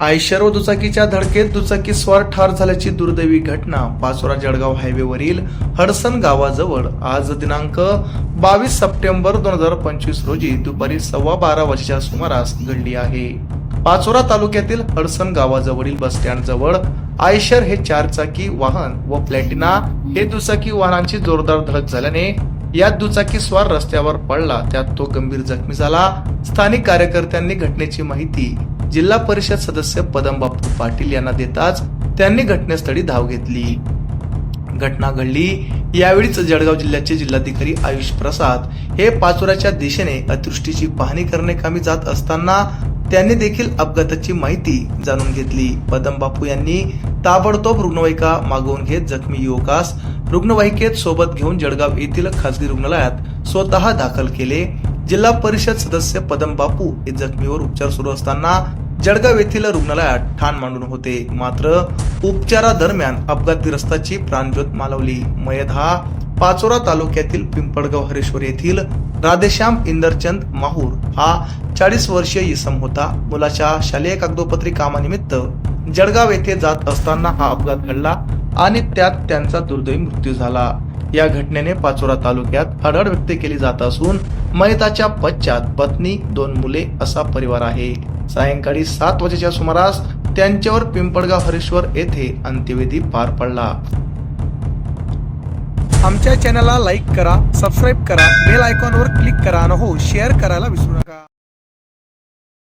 Eicher व दुचाकीच्या धडकेत दुचाकी स्वार ठार झाल्याची दुर्दैवी घटना पाचोरा जळगाव हायवेवरील हडसन गावाजवळ आज दिनांक बावीस सप्टेंबर दोन हजार पंचवीस रोजी दुपारी सव्वा बारा वाजेच्या सुमारास घडली आहे. पाचोरा तालुक्यातील हडसन गावाजवळील बस स्टँड आयशर हे चारचाकी वाहन व प्लॅटिना हे दुचाकी वाहनांची जोरदार धडक झाल्याने यात दुचाकी स्वार रस्त्यावर पडला त्यात तो गंभीर जखमी झाला. स्थानिक कार्यकर्त्यांनी घटनेची माहिती जिल्हा परिषद सदस्य पदम बापू पाटील यांना देताच त्यांनी घटनास्थळी धाव घेतली. घटना घडली. यावेळीच जळगाव जिल्ह्याचे जिल्हाधिकारी आयुष प्रसाद हे पाचोऱ्याच्या दिशेने अतिवृष्टीची पाहणी करणे कामी जात असताना त्यांनी देखील अपघाताची माहिती जाणून घेतली. पदम बापू यांनी ताबडतोब रुग्णवाहिका मागवून घेत जखमी युवकास रुग्णवाहिकेत सोबत घेऊन जळगाव येथील खासगी रुग्णालयात स्वतः दाखल केले. जिल्हा परिषद सदस्य पदम बापू हे जखमीवर उपचार सुरू असताना जळगाव येथील रुग्णालयात ठाण मांडून होते. मात्र उपचारादरम्यान अपघातग्रस्ताची प्राणज्योत मालवली. मयत हा पाचोरा तालुक्यातील पिंपळगाव हरेश्वर येथील राधेश्याम इंदरचंद माहूर हा चाळीस वर्षीय इसम होता. मुलाच्या शालेय कागदोपत्री कामानिमित्त जळगाव येथे जात असताना हा अपघात घडला आणि त्यात त्यांचा दुर्दैवी मृत्यू झाला. या घटनेने पाचोरा तालुक्यात हडहड व्यक्त केली जात असून मयताच्या पश्चात पत्नी दोन मुले असा परिवार आहे. सायंकाळी सात वाजेच्या सुमारास त्यांच्यावर पिंपळगाव हरेश्वर येथे अंत्यविधी पार पडला. आमच्या चॅनलला लाईक करा सबस्क्राईब करा बेल आयकॉनवर क्लिक करा आणि हो शेअर करायला विसरू नका.